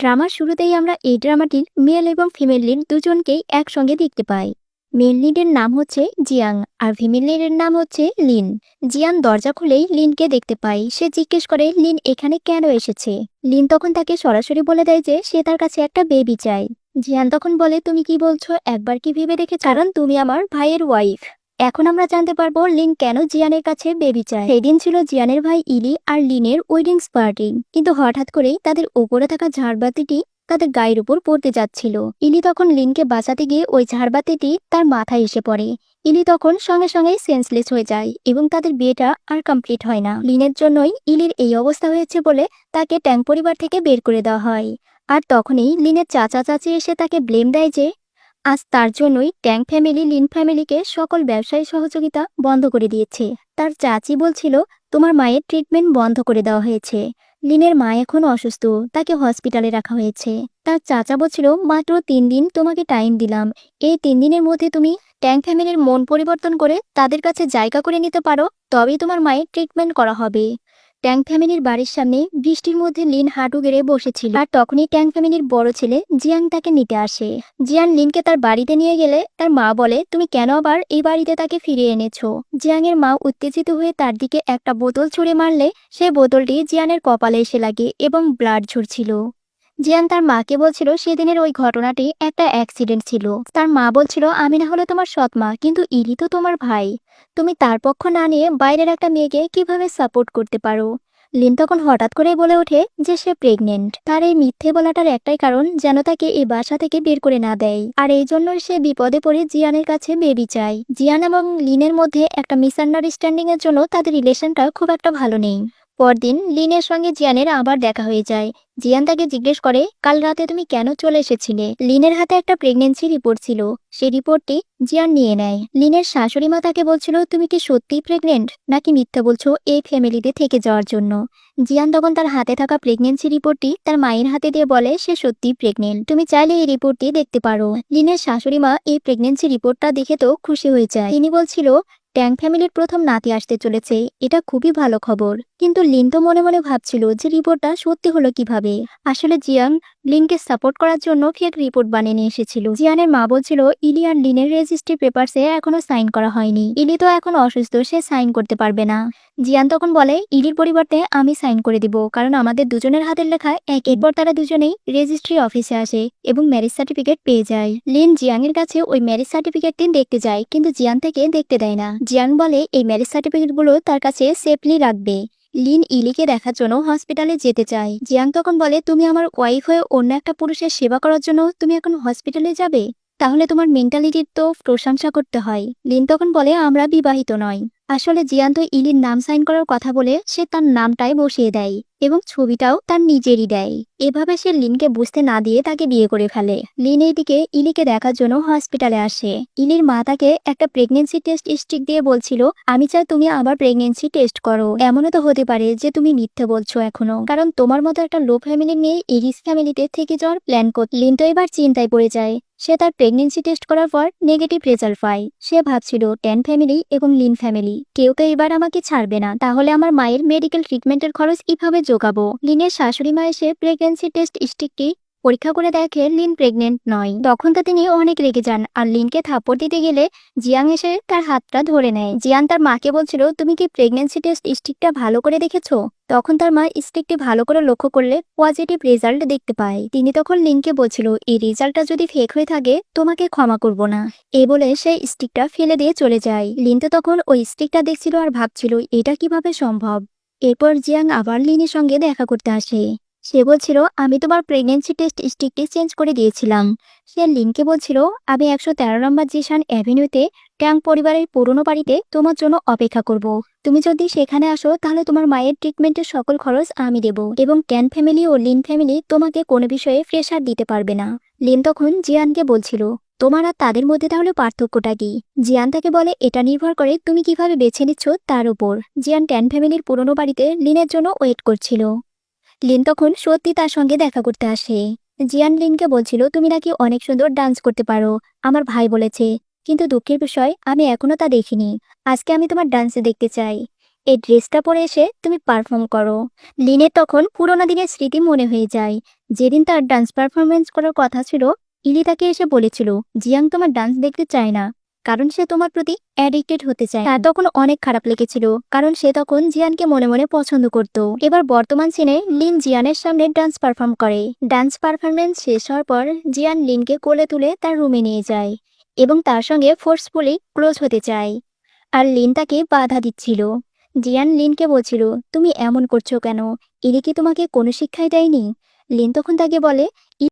ড্রামার শুরুতেই আমরা এই ড্রামাটির মেল এবং ফিমেল লিড দুজনকেই একসঙ্গে দেখতে পাই। মেল লিডের নাম হচ্ছে জিয়াং, আর ফিমেল লিডের নাম হচ্ছে লিন। জিয়াং দরজা খুলেই লিনকে দেখতে পাই। সে জিজ্ঞেস করে, লিন, এখানে কেন এসেছে? লিন তখন তাকে সরাসরি বলে দেয় যে, সে তার কাছে একটা বেবি চায় জিয়ান তখন বলে, তুমি কি বলছো? একবার কি ভেবে দেখে কারণ তুমি আমার ভাইয়ের ওয়াইফ এখন আমরা জানতে পারব লিন কেন জিয়ানের কাছে বেবি চায়। সেদিন ছিল জিয়ানের ভাই ইলি আর লিনের ওয়েডিংস পার্টি কিন্তু হঠাৎ করেই তাদের ওপরে থাকা ঝাড়বাতিটি তাদের গায়ের উপর পড়তে যাচ্ছিল। ইলি তখন লিনকে বাঁচাতে গিয়ে ওই ঝাড়বাতিটি তার মাথায় এসে পড়ে। ইলি তখন সঙ্গে সঙ্গে সেন্সলেস হয়ে যায় এবং তাদের বিয়েটা আর কমপ্লিট হয় না। লিনের জন্যই ইলির এই অবস্থা হয়েছে বলে তাকে ট্যাঙ্ক পরিবার থেকে বের করে দেওয়া হয়। আর তখনই লিনের চাচা চাচি এসে তাকে ব্লেম দেয় যে আজ তার জন্যই ট্যাঙ্ক ফ্যামিলি, লিন ফ্যামিলিকে সকল ব্যবসায়ী সহযোগিতা বন্ধ করে দিয়েছে। তার চাচি বলছিল, তোমার মায়ের ট্রিটমেন্ট বন্ধ করে দেওয়া হয়েছে। লিনের মা এখন অসুস্থ, তাকে হসপিটালে রাখা হয়েছে। তার চাচা বলছিল, মাত্র তিন দিন তোমাকে টাইম দিলাম। এই তিন দিনের মধ্যে তুমি ট্যাঙ্ক ফ্যামিলির মন পরিবর্তন করে তাদের কাছে জায়গা করে নিতে পারো, তবেই তোমার মায়ের ট্রিটমেন্ট করা হবে। ট্যাঙ্ক ফ্যামিলির বাড়ির সামনে বৃষ্টির মধ্যে লিন হাঁটু গেড়ে বসেছিল। আর তখনই ট্যাং ফ্যামিলির বড় ছেলে জিয়াং তাকে নিতে আসে। জিয়ান লিনকে তার বাড়িতে নিয়ে গেলে তার মা বলে, তুমি কেন আবার এই বাড়িতে তাকে ফিরিয়ে এনেছো? জিয়াংয়ের মা উত্তেজিত হয়ে তার দিকে একটা বোতল ছুঁড়ে মারলে, সে বোতলটি জিয়ানের কপালে এসে লাগে এবং ব্লাড ঝরছিল। জিয়ান তার মাকে বলছিল সেদিনের ওই ঘটনাটি একটা অ্যাক্সিডেন্ট ছিল। তার মা বলছিল, আমি না হলে তোমার সৎ মা, কিন্তু ইলি তো তোমার ভাই। তুমি তার পক্ষ না নিয়ে বাইরের একটা মেয়েকে কীভাবে সাপোর্ট করতে পারো? লিন তখন হঠাৎ করে বলে ওঠে যে সে প্রেগনেন্ট তার এই মিথ্যে বলাটার একটাই কারণ যেন তাকে এই বাসা থেকে বের করে না দেয়। আর এই জন্য সে বিপদে পড়ে জিয়ানের কাছে বেবি চায়। জিয়ান এবং লিনের মধ্যে একটা মিসআন্ডারস্ট্যান্ডিং এর জন্য তাদের রিলেশনটা খুব একটা ভালো নেই। পরদিন লিনের সঙ্গে জিয়ানের আবার দেখা হয়ে যায়। জিয়ান তাকে জিজ্ঞেস করে, কাল রাতে তুমি কেন চলে এসেছিলে? লিনের হাতে একটা প্রেগনেন্সি রিপোর্ট ছিল। সেই রিপোর্টটি জিয়ান নিয়ে নেয়। লিনের শাশুড়ি মা তাকে বলছিল, তুমি কি সত্যিই প্রেগনেন্ট নাকি মিথ্যা বলছো এই ফ্যামিলিতে থেকে যাওয়ার জন্য? জিয়ান তখন তার হাতে থাকা প্রেগনেন্সি রিপোর্টটি তার মায়ের হাতে দিয়ে বলে, সে সত্যিই প্রেগনেন্ট তুমি চাইলে এই রিপোর্টটি দেখতে পারো। লিনের শাশুড়ি মা এই প্রেগনেন্সি রিপোর্টটা দেখে তো খুশি হয়ে যায়। তিনি বলছিল, ট্যাং ফ্যামিলির প্রথম নাতি আসতে চলেছে, এটা খুবই ভালো খবর। কিন্তু লিন তো মনে মনে ভাবছিল যে রিপোর্টটা সত্যি হলো কীভাবে। আসলে জিয়াং লিনকে সাপোর্ট করার জন্য ফেক রিপোর্ট বানিয়ে নিয়ে এসেছিল। জিয়ানের মা বলছিল, ইলি আর লিনের রেজিস্ট্রি পেপারসে এখনও সাইন করা হয়নি। ইলি তো এখন অসুস্থ, সে সাইন করতে পারবে না। জিয়ান তখন বলে, ইলির পরিবর্তে আমি সাইন করে দিব, কারণ আমাদের দুজনের হাতের লেখা এক এরপর তারা দুজনেই রেজিস্ট্রি অফিসে আসে এবং ম্যারেজ সার্টিফিকেট পেয়ে যায়। লিন জিয়াংয়ের কাছে ওই ম্যারেজ সার্টিফিকেটটি দেখতে যায়, কিন্তু জিয়ান থেকে দেখতে দেয় না। জিয়ান বলে, এই ম্যারেজ সার্টিফিকেটগুলো তার কাছে সেফলি রাখবে। লিন ইলিকে দেখার জন্য হসপিটালে যেতে চাই জিয়াং তখন বলে, তুমি আমার ওয়াইফ হয়ে অন্য একটা পুরুষের সেবা করার জন্য তুমি এখন হসপিটালে যাবে? তাহলে তোমার মেন্টালিটির তো প্রশংসা করতে হয়। লিন তখন বলে, আমরা বিবাহিত নয়। আসলে জিয়ান তো ইলির নাম সাইন করার কথা বলে সে তার নামটাই বসিয়ে দেয় এবং ছবিটাও তার নিজেরই দেয়। এভাবে সে লিনকে বুঝতে না দিয়ে তাকে বিয়ে করে ফেলে। লিন এইদিকে ইলিকে দেখার জন্য হসপিটালে আসে। ইলির মা তাকে একটা প্রেগনেন্সি টেস্ট স্টিক দিয়ে বলছিল, আমি চাই তুমি আবার প্রেগনেন্সি টেস্ট করো। এমনও তো হতে পারে যে তুমি মিথ্যে বলছো এখনও। কারণ তোমার মতো একটা লো ফ্যামিলি নিয়ে এরিস ফ্যামিলিতে থেকে যাওয়ার প্ল্যান কর লিন তো এবার চিন্তায় পড়ে যায়। সে তার প্রেগনেন্সি টেস্ট করার পর নেগেটিভ রেজাল্ট পায়। সে ভাবছিল টেন ফ্যামিলি এবং লিন ফ্যামিলি কেউ তো এবার আমাকে ছাড়বে না, তাহলে আমার মায়ের মেডিকেল ট্রিটমেন্টের খরচ কীভাবে যোগাবো? লিনের শাশুড়ি মা এসে প্রেগনেন্সি টেস্ট স্টিকটি পরীক্ষা করে দেখে লিন প্রেগনেন্ট নয়। তখন তো তিনি অনেক রেগে যান, আর লিনকে থাপ্পড় দিতে গেলে জিয়াং এসে তার হাতটা ধরে নেয়। জিয়ান তার মাকে বলছিল, তুমি কি প্রেগনেন্সি টেস্ট স্টিকটা ভালো করে দেখেছ? তখন তার মা স্টিকটি ভালো করে লক্ষ্য করলে পজিটিভ রেজাল্ট দেখতে পায়। তিনি তখন লিংকে বলছিল, এই রেজাল্টটা যদি ফেক হয়ে থাকে, তোমাকে ক্ষমা করব না। এ বলে সেই স্টিকটা ফেলে দিয়ে চলে যায়। লিন তো তখন ওই স্টিকটা দেখছিল আর ভাবছিল, এটা কীভাবে সম্ভব? এরপর জিয়াং আবার লিনের সঙ্গে দেখা করতে আসে। সে বলছিল, আমি তোমার প্রেগনেন্সি টেস্ট স্টিকটি চেঞ্জ করে দিয়েছিলাম। সে লিনকে বলছিল, আমি একশো তেরো নম্বর জিশান অ্যাভিনিউতে ট্যাং পরিবারের পুরনো বাড়িতে তোমার জন্য অপেক্ষা করব। তুমি যদি সেখানে আসো, তাহলে তোমার মায়ের ট্রিটমেন্টের সকল খরচ আমি দেব এবং ট্যান ফ্যামিলি ও লিন ফ্যামিলি তোমাকে কোনো বিষয়ে প্রেশার দিতে পারবে না। লিন তখন জিয়ানকে বলছিল, তোমার আর তাদের মধ্যে তাহলে পার্থক্যটা কি? জিয়ান তাকে বলে, এটা নির্ভর করে তুমি কীভাবে বেছে নিচ্ছ তার উপর। জিয়ান ট্যান ফ্যামিলির পুরনো বাড়িতে লিনের জন্য ওয়েট করছিল। লিন তখন সত্যি তার সঙ্গে দেখা করতে আসে। জিয়ান লিনকে বলছিল, তুমি নাকি অনেক সুন্দর ডান্স করতে পারো আমার ভাই বলেছে। কিন্তু দুঃখের বিষয়, আমি এখনও তা দেখিনি। আজকে আমি তোমার ডান্সে দেখতে চাই। এই ড্রেসটা পরে এসে তুমি পারফর্ম করো। লিনের তখন পুরোনো দিনের স্মৃতি মনে হয়ে যায়। যেদিন তার ডান্স পারফরমেন্স করার কথা ছিল ইলি তাকে এসে বলেছিল জিয়াং তোমার ডান্স দেখতে চায় না। কারণ সে তোমার প্রতি অ্যাডিক্টেড হতে চায়। তার তখন অনেক খারাপ লেগেছিল, কারণ সে তখন জিয়ানকে মনে মনে পছন্দ করত। এবার বর্তমান সিনে লিন জিয়ানের সামনে ডান্স পারফর্ম করে। ডান্স পারফরমেন্স শেষ হওয়ার পর জিয়ান লিনকে কোলে তুলে তার রুমে নিয়ে যায় এবং তার সঙ্গে ফোর্সফুলি ক্লোজ হতে চায়। আর লিন তাকে বাধা দিচ্ছিল। জিয়ান লিনকে বলছিল, তুমি এমন করছ কেন? ইনি কি তোমাকে কোনো শিক্ষাই দেয়নি? লিন তখন তাকে বলে